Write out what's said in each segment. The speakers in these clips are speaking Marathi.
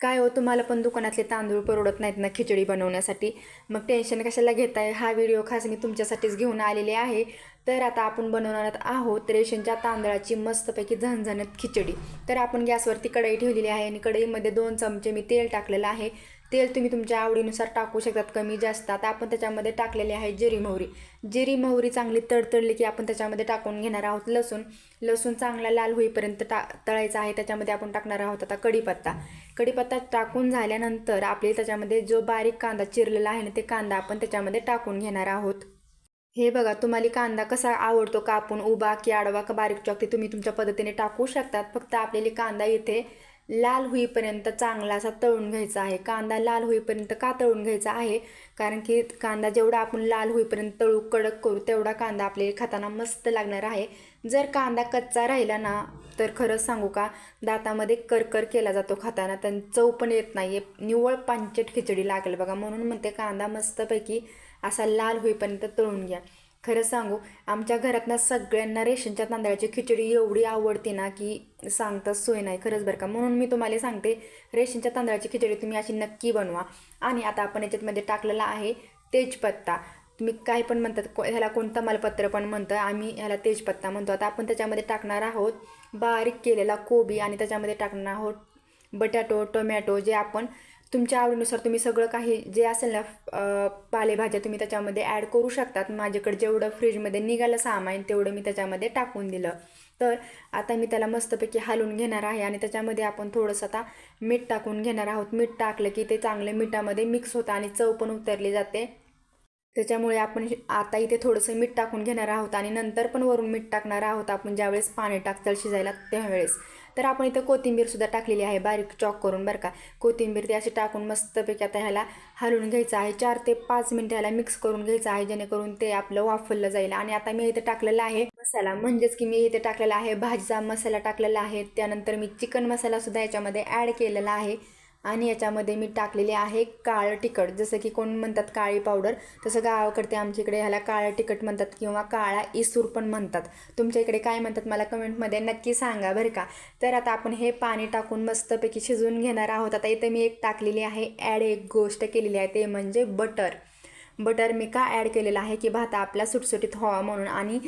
काय हो तुम्हाला पण दुकानातले तांदूळ परवडत नाहीत ना खिचडी बनवण्यासाठी? मग टेन्शन कशाला घेताय? हा व्हिडिओ खास मी तुमच्यासाठीच घेऊन आलेले आहे. तर आता आपण बनवणार आहोत रेशनच्या तांदळाची मस्तपैकी झणझणत खिचडी. तर आपण गॅसवरती कढई ठेवलेली आहे आणि कढईमध्ये दोन चमचे मी तेल टाकलेलं आहे. तेल तुम्ही तुमच्या आवडीनुसार टाकू शकतात कमी जास्त. आता आपण त्याच्यामध्ये टाकलेले आहे जिरी मोहरी. जिरी मोहरी चांगली तडतडली की आपण त्याच्यामध्ये टाकून घेणार आहोत लसूण. लसूण चांगला लाल होईपर्यंत टा तळायचा आहे त्याच्यामध्ये आपण टाकणार आहोत आता कढीपत्ता. कढीपत्ता टाकून झाल्यानंतर आपले त्याच्यामध्ये जो बारीक कांदा चिरलेला आहे ना ते कांदा आपण त्याच्यामध्ये टाकून घेणार आहोत. हे बघा तुम्हाला कांदा कसा आवडतो कापून उभा की आडवा का बारीक चॉक ते तुम्ही तुमच्या पद्धतीने टाकू शकतात. फक्त आपल्याला कांदा इथे लाल होईपर्यंत चांगला असा तळून घ्यायचा आहे. कांदा लाल होईपर्यंत का तळून घ्यायचा आहे? कारण की कांदा जेवढा आपण लाल होईपर्यंत तळू कडक करू तेवढा कांदा आपल्याला खाताना मस्त लागणार आहे. जर कांदा कच्चा राहिला ना तर खरंच सांगू का दातामध्ये करकर केला जातो खाताना तर चव पण येत नाही आहे निव्वळ पांचट खिचडी लागेल बघा. म्हणून म्हणते कांदा मस्तपैकी असा लाल होईपर्यंत तळून घ्या. खरं सांगू आमच्या घरात ना सगळ्यांना रेशनच्या तांदळाची खिचडी एवढी आवडते ना की सांगताच सोय नाही खरंच बरं का. म्हणून मी तुम्हाला सांगते रेशनच्या तांदळाची खिचडी तुम्ही अशी नक्की बनवा. आणि आता आपण याच्यातमध्ये टाकलेला आहे तेजपत्ता. तुम्ही काही पण म्हणतात को ह्याला कोण तमालपत्र पण म्हणतं आम्ही ह्याला तेजपत्ता म्हणतो. आता आपण त्याच्यामध्ये टाकणार आहोत बारीक केलेला कोबी आणि त्याच्यामध्ये टाकणार आहोत बटाटो टोमॅटो जे आपण तुमच्या आवडीनुसार तुम्ही सगळं काही जे असेल ना पालेभाज्या तुम्ही त्याच्यामध्ये ॲड करू शकतात. माझ्याकडे जेवढं फ्रीजमध्ये निघालं सामान तेवढं मी त्याच्यामध्ये टाकून दिलं. तर आता मी त्याला मस्तपैकी हलवून घेणार आहे आणि त्याच्यामध्ये आपण थोडंसं आता मीठ टाकून घेणार आहोत. मीठ टाकलं की ते चांगलं मिठामध्ये मिक्स होतं आणि चव पण उतरली जाते. त्याच्यामुळे आपण आता इथे थोडंसं मीठ टाकून घेणार आहोत आणि नंतर पण वरून मीठ टाकणार आहोत आपण ज्यावेळेस पाणी टाकताल शिजायला त्यावेळेस. तर आपण इथं कोथिंबीरसुद्धा टाकलेली आहे बारीक चॉक करून बरं का. कोथिंबीर ती अशी टाकून मस्तपैकी आता ह्याला हलवून घ्यायचं आहे. चार ते पाच मिनटं ह्याला मिक्स करून घ्यायचं आहे जेणेकरून ते आपलं वाफरलं जाईल. आणि आता मी इथे टाकलेलं आहे मसाला. म्हणजेच की मी इथे टाकलेला आहे भाजीचा मसाला टाकलेला आहे. त्यानंतर मी चिकन मसालासुद्धा याच्यामध्ये ॲड केलेला आहे. आणि याच्यामध्ये मी टाकलेले आहे काळं तिखट. जसं की कोण म्हणतात काळी पावडर तसं गावाकडते आमच्या इकडे ह्याला काळं तिखट म्हणतात किंवा काळा इसूर पण म्हणतात. तुमच्या इकडे काय म्हणतात मला कमेंटमध्ये नक्की सांगा बरं का. तर आता आपण हे पाणी टाकून मस्तपैकी शिजवून घेणार आहोत. आता इथं मी एक टाकलेली आहे ॲड एक गोष्ट केलेली आहे ते म्हणजे बटर. बटर मी का ॲड केलेलं आहे की भात आपला सुटसुटीत व्हावा म्हणून आणि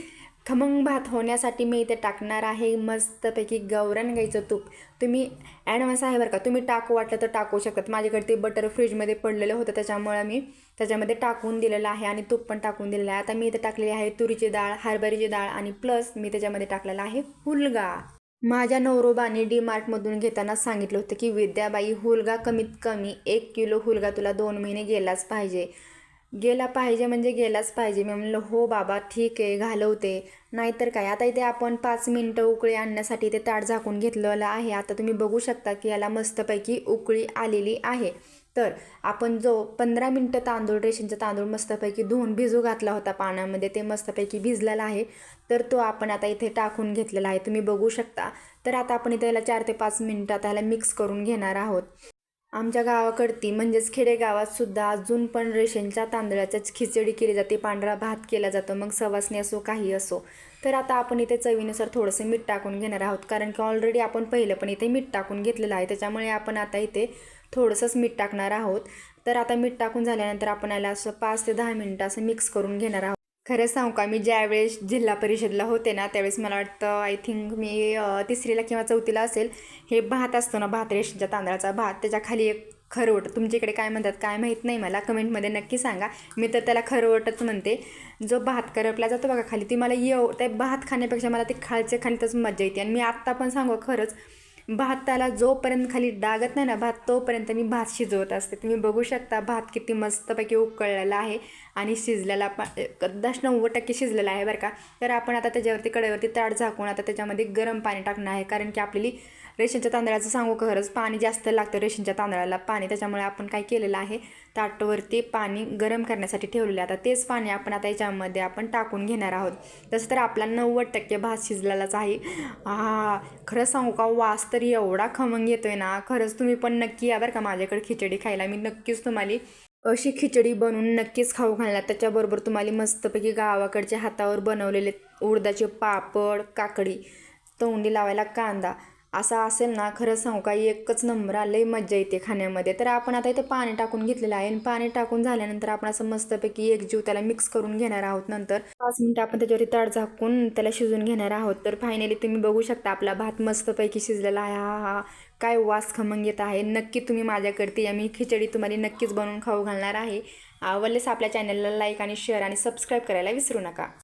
खमंग भात होण्यासाठी मी इथे टाकणार आहे. मस्तपैकी गवरण गाईचं तूप. तुम्ही ॲडव्हान्स आहे बरं का तुम्ही टाकू वाटलं तर टाकू शकतात माझ्याकडे ते बटर फ्रीजमध्ये पडलेलं होतं त्याच्यामुळे मी त्याच्यामध्ये टाकून दिलेलं आहे आणि तूप पण टाकून दिलेलं आहे. आता मी इथे टाकलेली आहे तुरीची डाळ हरभऱ्याची डाळ आणि प्लस मी त्याच्यामध्ये टाकलेला आहे हुलगा. माझ्या नवरोबाने डी मार्टमधून घेताना सांगितलं होतं की विद्याबाई हुलगा कमीत कमी एक किलो हुलगा तुला दोन महिने गेलाच पाहिजे. गेला पाहिजे म्हणजे गेलाच पाहिजे. मी म्हणलं हो बाबा ठीक आहे घालवते. नाहीतर काय? आता इथे आपण पाच मिनटं उकळी आणण्यासाठी ते ताट झाकून घेतलेलं आहे. आता तुम्ही बघू शकता की याला मस्तपैकी उकळी आलेली आहे. तर आपण जो पंधरा मिनटं तांदूळ रेशनचा तांदूळ मस्तपैकी धुवून भिजू घातला होता पाण्यामध्ये ते मस्तपैकी भिजलेला आहे. तर तो आपण आता इथे टाकून घेतलेला आहे. तुम्ही बघू शकता. तर आता आपण इथे याला चार ते पाच मिनटं आता ह्याला मिक्स करून घेणार आहोत. आमच्या गावाकडती म्हणजेच खेडेगावात सुद्धा अजून पण रेशनच्या तांदळाच्याच खिचडी केली जाते. पांढरा भात केला जातो मग सवासणी असो काही असो. तर आता आपण इथे चवीनुसार थोडंसं मीठ टाकून घेणार आहोत. कारण की ऑलरेडी आपण पहिलं पण इथे मीठ टाकून घेतलेलं आहे. त्याच्यामुळे आपण आता इथे थोडंसंच मीठ टाकणार आहोत. तर आता मीठ टाकून झाल्यानंतर आपण याला असं पाच ते दहा मिनटं असं मिक्स करून घेणार आहोत. खरं सांगू का मी ज्यावेळेस जिल्हा परिषदला होते ना त्यावेळेस मला वाटतं आय थिंक मी तिसरीला किंवा चौथीला असेल हे भात असतो ना भात रेशनच्या तांदळाचा भात त्याच्याखाली एक खरवट. तुमच्या इकडे काय म्हणतात काय माहीत नाही मला कमेंटमध्ये नक्की सांगा. मी तर त्याला खरवटच म्हणते. जो भात करपला जातो बघा खाली ती मला येऊ त्या भात खाण्यापेक्षा मला ते खालच्या खालीतच मजा येते. आणि मी आत्ता पण सांगू खरंच भाताला जोपर्यंत खाली डागत नाही ना भात तोपर्यंत मी भात शिजवत असते. तुम्ही बघू शकता भात किती मस्तपैकी उकळलेला आहे आणि शिजलेला पण कदाच नव्वद टक्के शिजलेला आहे बरं का. तर आपण आता त्याच्यावरती कडेवरती ताट झाकून आता त्याच्यामध्ये गरम पाणी टाकणं आहे. कारण की आपली रेशनच्या तांदळाचं सांगू खरंच? पाणी जास्त लागतं रेशनच्या तांदळाला. पाणी त्याच्यामुळे आपण काय केलेलं आहे? ताटवरती पाणी गरम करण्यासाठी ठेवलेलं आहे. आता तेच पाणी आपण आता याच्यामध्ये आपण टाकून घेणार आहोत. तसं तर आपला नव्वद टक्के भात शिजलेलाच आहे. हा खरंच सांगू का? वास तर एवढा खमंग येतोय ना. खरंच तुम्ही पण नक्की या बरं का माझ्याकडे खिचडी खायला. मी नक्कीच तुम्हाला अशी खिचडी बनवून नक्कीच खाऊ घालणार. त्याच्याबरोबर तुम्हाला मस्तपैकी गावाकडच्या हातावर बनवलेले उडदाचे पापड काकडी तोंडी लावायला कांदा. असा असेल ना खरं सांगू का एकच नंबर आलंय मज्जा येते खाण्यामध्ये. तर आपण आता इथे पाणी टाकून घेतलेलं आहे आणि पाणी टाकून झाल्यानंतर आपण असं मस्तपैकी एक जीव त्याला मिक्स करून घेणार आहोत नंतर. पाच मिनिटं आपण त्याच्यावरती ताड झाकून त्याला शिजून घेणार आहोत. तर फायनली तुम्ही बघू शकता आपला भात मस्तपैकी शिजलेला आहे. हा हा काय वास खमंग येत आहे. नक्की तुम्ही माझ्याकडे आम्ही खिचडी तुम्हाला नक्कीच बनवून खाऊ घालणार आहे. आवडलेस आपल्या चॅनलला लाईक आणि शेअर आणि सबस्क्राईब करायला विसरू नका.